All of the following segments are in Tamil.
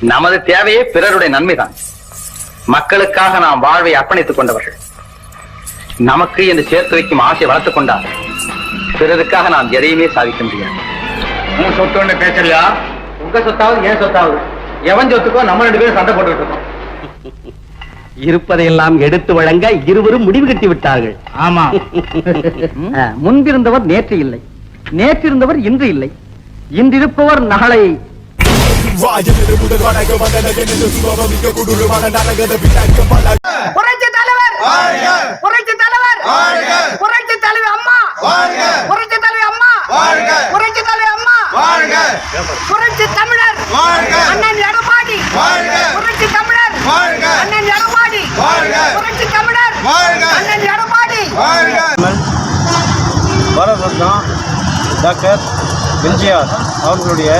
நமது தேவையே பிறருடைய நன்மைதான். மக்களுக்காக நாம் வாழ்வை அர்ப்பணித்துக் கொண்டவர்கள். நமக்கு என்று சேர்த்து வைக்கும் ஆசை வளர்த்துக் கொண்டால் பிறருக்காக நாம் எதையுமே சாதிக்க முடியாது. உன் சொத்து ஒண்ணு பேசலையா உங்க சொத்தாவது ஏன் சொத்தாவது. எவன் சொத்துக்கோ நம்ம ரெண்டு பேரும் சண்டை போட்டுட்டு இருக்கோம். இருப்பதையெல்லாம் எடுத்து வழங்க இருவரும் முடிவு கட்டி விட்டார்கள். ஆமா. முன்பிருந்தவர் நேற்று இல்லை. நேற்றிருந்தவர் இன்று இல்லை. இன்றிருப்பவர் நாளை புரட்சி தலைவர்! புரட்சி தலைவர்! புரட்சி தலைவி அம்மா! புரட்சி தலைவி அம்மா! புரட்சி தலைவி அம்மா! புரட்சி தமிழர்! அண்ணன் எடப்பாடி! புரட்சி தமிழர்! அண்ணன் எடப்பாடி! புரட்சி தமிழர்! அண்ணன் எடப்பாடி! பாரத ரத்னா டாக்டர் எம்ஜிஆர் அவர்களுடைய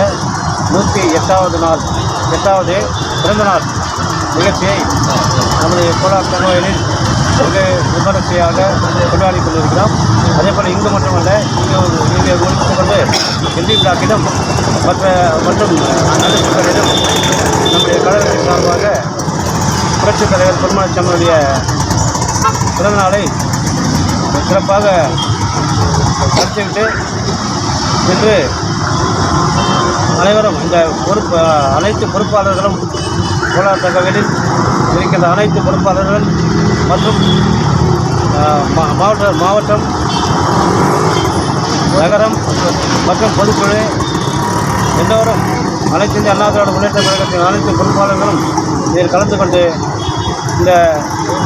நூற்றி எட்டாவது நாள் எட்டாவது பிறந்த நாள் நிகழ்ச்சியை நமது கோலார் தமிழில் மிக விமரிசையாக கொண்டாடி கொண்டிருக்கிறோம். அதே போல் இங்கு மட்டுமல்ல இங்கே இங்கே முடித்து கொண்டு ஹிந்தி பிளாக்கிடம் மற்ற மற்றும் நடுப்புகளிலும் நம்முடைய கழகத்தின் சார்பாக புரட்சித் தலைவர் பெருமாச்சம்மனுடைய பிறந்தநாளை சிறப்பாக நடத்திவிட்டு இன்று அனைவரும் இந்த பொறுப்பு அனைத்து பொறுப்பாளர்களும் போராட்டங்களில் இருக்கின்ற அனைத்து பொறுப்பாளர்கள் மற்றும் மா- மாவட்ட மாவட்டம் நகரம் மற்றும் பொதுக்குழு எல்லோரும் அனைத்து இந்திய அண்ணா திராவிட முன்னேற்ற கழகத்தின் அனைத்து பொறுப்பாளர்களும் இதில் கலந்து கொண்டு இந்த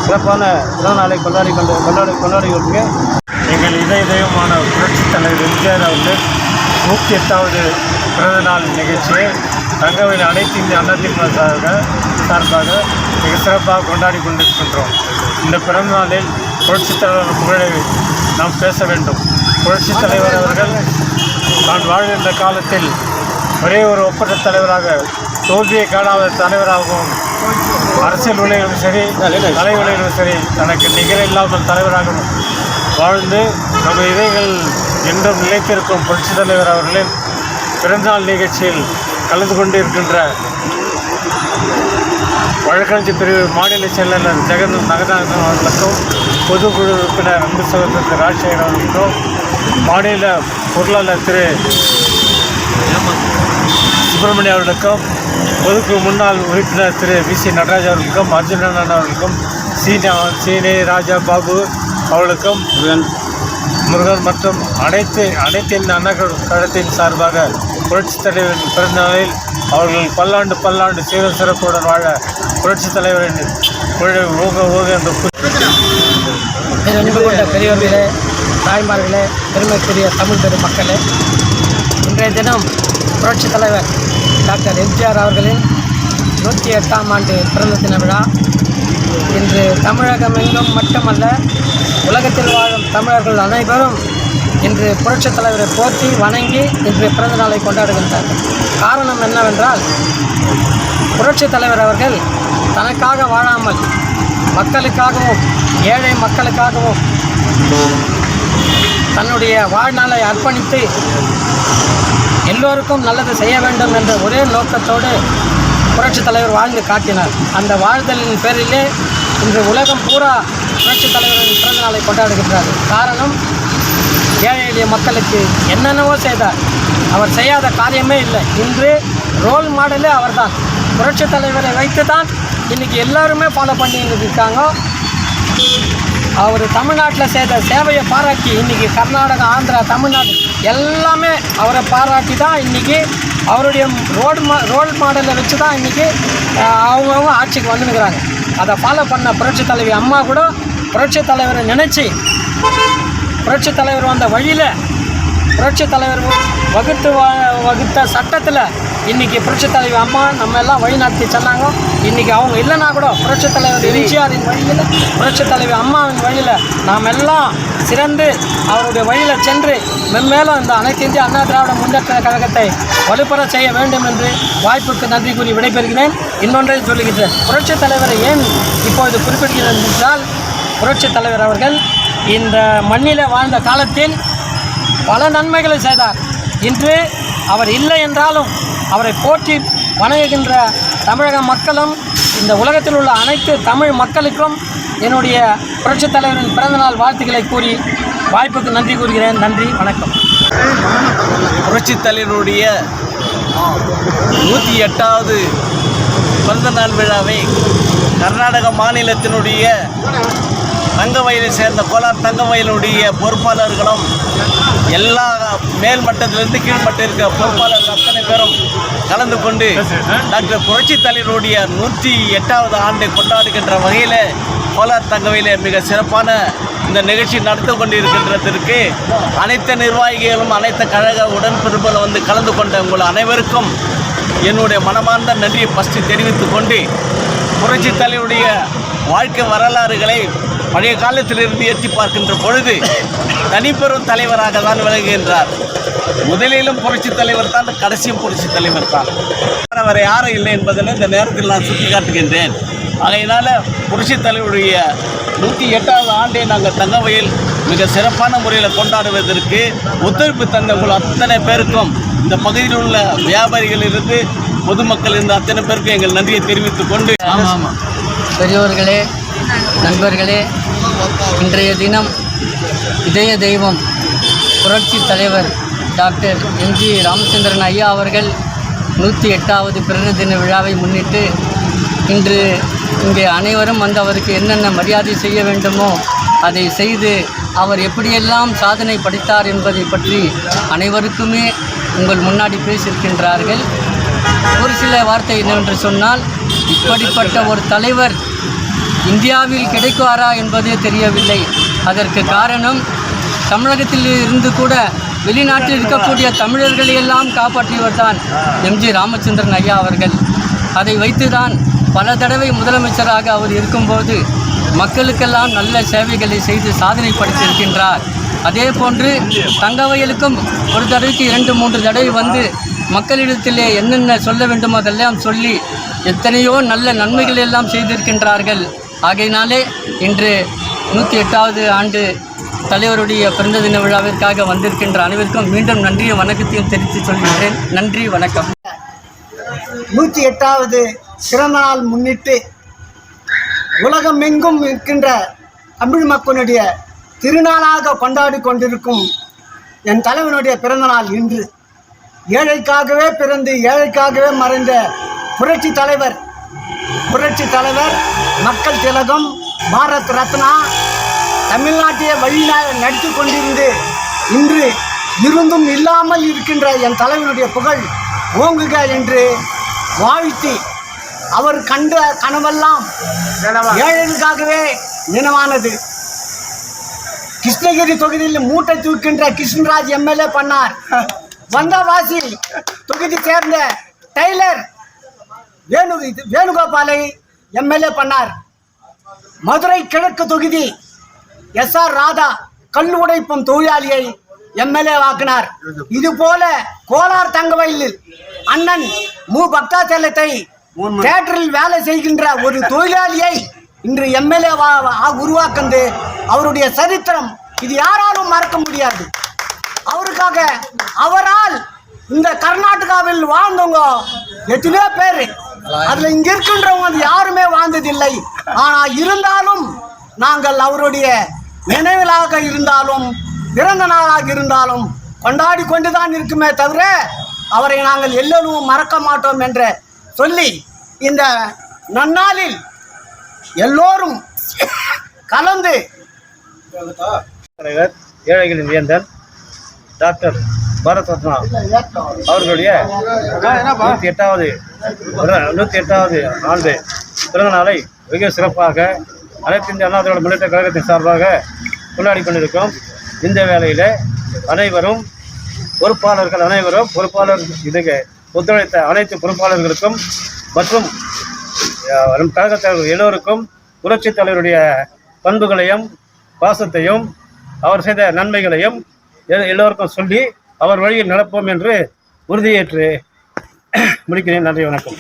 சிறப்பான பிறந்த நாளை கொண்டாடி கொண்டு கொண்டாடி கொண்டாடி கொண்டு எங்கள் இதய தெய்வமான புரட்சித் தலைவர் எம்ஜிஆர் அவர்கள் நூற்றி எட்டாவது பிறந்த நாள் நிகழ்ச்சியை தங்கவேல் அனைத்து இந்திய அண்ணா திமுக சார்பாக சார்பாக மிக சிறப்பாக கொண்டாடி கொண்டிருக்கின்றோம். இந்த பிறந்த நாளில் புரட்சித் தலைவர் புகழை நாம் பேச வேண்டும். புரட்சித் தலைவர் அவர்கள் நான் வாழ்கின்ற காலத்தில் ஒரே ஒரு ஒப்பற்ற தலைவராக தோல்வியை காணாத தலைவராகவும் அரசியல் உலகிலும் சரி கலை உலகிலும் சரி தனக்கு நிகர் இல்லாமல் வாழ்ந்து நம்ம இதயங்கள் என்றும் நிலைத்திருக்கும் புரட்சித் தலைவர் அவர்களின் பிறந்தநாள் நிகழ்ச்சியில் கலந்து கொண்டிருக்கின்ற வழக்கறிஞர் பிரிவு மாநில செயலாளர் ஜெகன் நகநாதன் அவர்களுக்கும் பொதுக்குழு உறுப்பினர் அன்பு சகோதரர் ராஜசேகர் அவர்களுக்கும் மாநில பொருளாளர் திரு சுப்பிரமணிய அவர்களுக்கும் பொதுக்குழு முன்னாள் உறுப்பினர் திரு வி சி நடராஜ் அவர்களுக்கும் அர்ஜுனன் அவர்களுக்கும் சீனா சீனி ராஜா பாபு அவர்களுக்கும் முருகன் மற்றும் அனைத்து அனைத்து இந்த அண்ணா கழகத்தின் சார்பாக புரட்சித் தலைவரின் பிறந்தநாளில் அவர்கள் பல்லாண்டு பல்லாண்டு சீர சிறப்புடன் வாழ புரட்சித் தலைவரின் புகழை ஊக ஊக என்று அன்பு கொண்ட பெரியவர்களே தாய்மார்களே பெருமைக்குரிய தமிழ் பெருமக்களே இன்றைய தினம் புரட்சித் தலைவர் டாக்டர் எம்ஜிஆர் அவர்களின் நூற்றி எட்டாம் ஆண்டு பிறந்த தின விழா. இன்று தமிழகம் எங்கும் மட்டுமல்ல உலகத்தில் வாழும் தமிழர்கள் அனைவரும் இன்று புரட்சித் தலைவரை போற்றி வணங்கி இன்று பிறந்த நாளை கொண்டாடுகின்றார்கள் காரணம் என்னவென்றால் புரட்சித் தலைவர் அவர்கள் தனக்காக வாழாமல் மக்களுக்காகவும் ஏழை மக்களுக்காகவும் தன்னுடைய வாழ்நாளை அர்ப்பணித்து எல்லோருக்கும் நல்லது செய்ய வேண்டும் என்ற ஒரே நோக்கத்தோடு புரட்சித் தலைவர் வாழ்ந்து காட்டினார். அந்த வாழ்தலின் பேரிலே இன்று உலகம் பூரா புரட்சித் தலைவரின் பிறந்த நாளை கொண்டாடுகின்றார்கள். காரணம் ஏழை எளிய மக்களுக்கு என்னென்னவோ செய்தார். அவர் செய்யாத காரியமே இல்லை. இன்று ரோல் மாடலே அவர்தான். புரட்சித் தலைவரை வைத்து தான் இன்றைக்கி எல்லாருமே ஃபாலோ பண்ணிட்டு இருக்காங்க. அவர் தமிழ்நாட்டில் செய்த சேவையை பாராட்டி இன்றைக்கி கர்நாடகா ஆந்திரா தமிழ்நாடு எல்லாமே அவரை பாராட்டி தான் இன்றைக்கி அவருடைய ரோல் மா ரோல் மாடலை வச்சு தான் இன்றைக்கி அவங்கவுங்க ஆட்சிக்கு வந்துனுக்குறாங்க அதை ஃபாலோ பண்ண புரட்சித் தலைவி அம்மா கூட புரட்சித் தலைவரை நினச்சி புரட்சித் தலைவர் வந்த வழியில் புரட்சித் தலைவர் வகுத்து வா- வகுத்த சட்டத்தில் இன்றைக்கி புரட்சித் தலைவர் அம்மா நம்ம எல்லாம் வழி நடத்தி சொன்னாங்க இன்றைக்கி அவங்க இல்லைனா கூட புரட்சித் தலைவர் எம்ஜிஆரின் வழியில் புரட்சித் தலைவர் அம்மாவின் வழியில் நாம் எல்லாம் சிறந்து அவருடைய வழியில் சென்று மென்மேலும் இந்த அனைத்து இந்திய அண்ணா திராவிட முன்னேற்ற கழகத்தை வலுப்பெற செய்ய வேண்டும் என்று வாய்ப்புக்கு நன்றி கூறி விடைபெறுகிறேன். இன்னொன்றை சொல்லுகின்றேன். புரட்சித் தலைவரை ஏன் இப்பொழுது குறிப்பிடுகிறேன் என்றால் புரட்சித் தலைவர் அவர்கள் இந்த மண்ணில் வாழ்ந்த காலத்தில் பல நன்மைகளை செய்தார். இன்று அவர் இல்லை என்றாலும் அவரை போற்றி வணங்குகின்ற தமிழக மக்களும் இந்த உலகத்தில் உள்ள அனைத்து தமிழ் மக்களுக்கும் என்னுடைய புரட்சித் தலைவரின் பிறந்தநாள் வாழ்த்துக்களை கூறி வாய்ப்புக்கு நன்றி கூறுகிறேன். நன்றி வணக்கம். புரட்சித் தலைவருடைய நூற்றி எட்டாவது பிறந்தநாள் விழாவை கர்நாடக மாநிலத்தினுடைய தங்கவயலை சேர்ந்த கோலார் தங்கவயலுடைய பொறுப்பாளர்களும் எல்லா மேல்மட்டத்திலிருந்து கீழ்மட்டம் இருக்கிற பொறுப்பாளர்கள் அத்தனை பேரும் கலந்து கொண்டு டாக்டர் புரட்சி தலைவருடைய நூற்றி எட்டாவது ஆண்டை கொண்டாடுகின்ற வகையில் கோலார் தங்கவையில் மிக சிறப்பான இந்த நிகழ்ச்சி நடத்து கொண்டிருக்கின்றதற்கு அனைத்து நிர்வாகிகளும் அனைத்து கழக உடன்பிறப்புகளும் வந்து கலந்து கொண்ட உங்கள் அனைவருக்கும் என்னுடைய மனமார்ந்த நன்றியை ஃபஸ்ட்டு தெரிவித்துக் கொண்டு புரட்சி தலைவருடைய வாழ்க்கை வரலாறுகளை பழைய காலத்திலிருந்து எட்டி பார்க்கின்ற பொழுது தனிப்பெரும் தலைவராக தான் விளங்குகின்றார். முதலிலும் புரட்சி தலைவர் தான் கடைசியும் புரட்சி தலைவர் தான். அவர் யாரும் இல்லை என்பதனை இந்த நேரத்தில் நான் சுட்டி காட்டுகின்றேன் ஆகையினால புரட்சி தலைவருடைய நூற்றி எட்டாவது ஆண்டை நாங்கள் தங்கவையில் மிக சிறப்பான முறையில் கொண்டாடுவதற்கு ஒத்துழைப்பு தந்த உங்கள் அத்தனை பேருக்கும் இந்த பகுதியில் உள்ள வியாபாரிகளிலிருந்து பொதுமக்கள் இருந்து அத்தனை பேருக்கும் எங்கள் நன்றியை தெரிவித்துக் கொண்டு ஆமாம் ஆமாம் நண்பர்களே இன்றைய தினம் இதய தெய்வம் புரட்சி தலைவர் டாக்டர் எம்ஜி ராமச்சந்திரன் ஐயா அவர்கள் நூற்றி எட்டாவது பிறந்த தின விழாவை முன்னிட்டு இன்று இங்கே அனைவரும் வந்து அவருக்கு என்னென்ன மரியாதை செய்ய வேண்டுமோ அதை செய்து அவர் எப்படியெல்லாம் சாதனை படைத்தார் என்பதை பற்றி அனைவருக்குமே உங்கள் முன்னாடி பேசியிருக்கின்றார்கள். ஒரு சில வார்த்தை என்னவென்று சொன்னால் இப்படிப்பட்ட ஒரு தலைவர் இந்தியாவில் கிடைக்குவாரா என்பதே தெரியவில்லை. அதற்கு காரணம் தமிழகத்தில் இருந்து கூட வெளிநாட்டில் இருக்கக்கூடிய தமிழர்களை எல்லாம் காப்பாற்றியவர் தான் எம்ஜி ராமச்சந்திரன் ஐயா அவர்கள். அதை வைத்துதான் பல தடவை முதலமைச்சராக அவர் இருக்கும்போது மக்களுக்கெல்லாம் நல்ல சேவைகளை செய்து சாதனை படைத்திருக்கின்றார். அதே போன்று தங்கவயலுக்கும் ஒரு தடவைக்கு இரண்டு மூன்று தடவை வந்து மக்களிடத்திலே என்னென்ன சொல்ல வேண்டுமோ அதெல்லாம் சொல்லி எத்தனையோ நல்ல நன்மைகள் எல்லாம் செய்திருக்கின்றார்கள். ஆகையினாலே இன்று நூற்றி எட்டாவது ஆண்டு தலைவருடைய பிறந்த தின விழாவிற்காக வந்திருக்கின்ற அனைவருக்கும் மீண்டும் நன்றியும் வணக்கத்தையும் தெரிவித்து சொல்கிறேன் நன்றி வணக்கம். நூற்றி எட்டாவது பிறந்தநாள் முன்னிட்டு உலகம் எங்கும் இருக்கின்ற தமிழ் மக்களுடைய திருநாளாக கொண்டாடி கொண்டிருக்கும் என் தலைவனுடைய பிறந்தநாள் இன்று. ஏழைக்காகவே பிறந்து ஏழைக்காகவே மறைந்த புரட்சி தலைவர் புரட்சி தலைவர் மக்கள் திலகம் பாரத் ரத்னா தமிழ்நாட்டையே வழி நடத்தி கொண்டிருந்து இன்று இருந்தும் இல்லாமல் இருக்கின்ற என் தலைவனுடைய புகழ் ஓங்குக என்று வாழ்த்தி அவர் கண்ட கனவெல்லாம் ஏழைகளுக்காகவே நினைவானது. கிருஷ்ணகிரி தொகுதியில் மூட்டை தூக்கின்ற கிருஷ்ணராஜ் எம்எல்ஏ பண்ணார். வந்தவாசி தொகுதி சேர்ந்த டெய்லர் வேணு வேணுகோபாலை எம்எல்ஏ பண்ணார். மதுரை கிழக்கு தொகுதி எஸ் ஆர் ராதா கல் உடைப்பும் தொழிலாளியை எம்எல்ஏ வாக்கினார் இது போல கோலார் தங்கவயலில் அண்ணன் மு. பக்தாச்சலத்தை தேட்டரில் வேலை செய்கின்ற ஒரு தொழிலாளியை இன்று எம்எல்ஏ உருவாக்குந்து அவருடைய சரித்திரம் இது யாராலும் மறக்க முடியாது. அவருக்காக அவரால் இந்த கர்நாடகாவில் வாழ்ந்தவங்க எத்தனையோ பேர் அதுல இங்க இருக்கின்றவங்க அது யாருமே வாழ்ந்ததில்லை. ஆனா இருந்தாலும் நாங்கள் அவருடைய நினைவிலாக இருந்தாலும் பிறந்த நாளாக இருந்தாலும் கொண்டாடி கொண்டுதான் இருக்குமே தவிர அவரை நாங்கள் எல்லோரும் மறக்க மாட்டோம் என்று சொல்லி இந்த நன்னாளில் எல்லோரும் கலந்து ஏழைகளின் வேந்தன் டாக்டர் பாரத் ரத்னா அவர்களுடைய நூற்றி எட்டாவது நூற்றி எட்டாவது ஆண்டு பிறந்த நாளை மிக சிறப்பாக அனைத்து இந்திய அண்ணா திராவிட முன்னேற்ற கழகத்தின் சார்பாக கொண்டாடி கொண்டிருக்கிறோம். இந்த வேளையில் அனைவரும் பொறுப்பாளர்கள் அனைவரும் பொறுப்பாளர் இதுக்கு ஒத்துழைத்த அனைத்து பொறுப்பாளர்களுக்கும் மற்றும் நம் கழகத் தலைவர் எல்லோருக்கும் புரட்சித் தலைவருடைய பண்புகளையும் பாசத்தையும் அவர் செய்த நன்மைகளையும் எல்லோருக்கும் சொல்லி அவர் வழியில் நடப்போம் என்று உறுதியேற்று முடிக்கிறேன். நன்றி வணக்கம்.